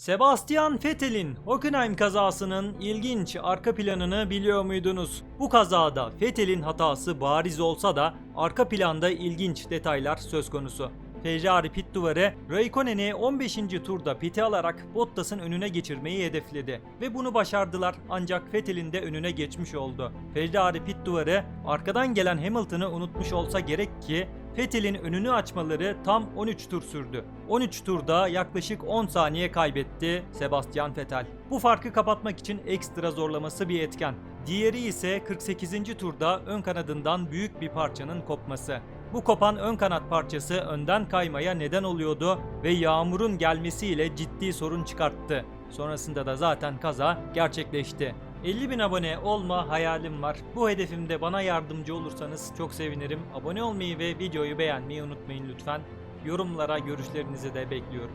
Sebastian Vettel'in Hockenheim kazasının ilginç arka planını biliyor muydunuz? Bu kazada Vettel'in hatası bariz olsa da arka planda ilginç detaylar söz konusu. Ferrari pit duvarı Raikkonen'i 15. turda pite alarak Bottas'ın önüne geçirmeyi hedefledi ve bunu başardılar ancak Vettel'in de önüne geçmiş oldu. Ferrari pit duvarı arkadan gelen Hamilton'ı unutmuş olsa gerek ki Vettel'in önünü açmaları tam 13 tur sürdü. 13 turda yaklaşık 10 saniye kaybetti Sebastian Vettel. Bu farkı kapatmak için ekstra zorlaması bir etken. Diğeri ise 48. turda ön kanadından büyük bir parçanın kopması. Bu kopan ön kanat parçası önden kaymaya neden oluyordu ve yağmurun gelmesiyle ciddi sorun çıkarttı. Sonrasında da zaten kaza gerçekleşti. 50 bin abone olma hayalim var. Bu hedefimde bana yardımcı olursanız çok sevinirim. Abone olmayı ve videoyu beğenmeyi unutmayın lütfen. Yorumlara görüşlerinizi de bekliyorum.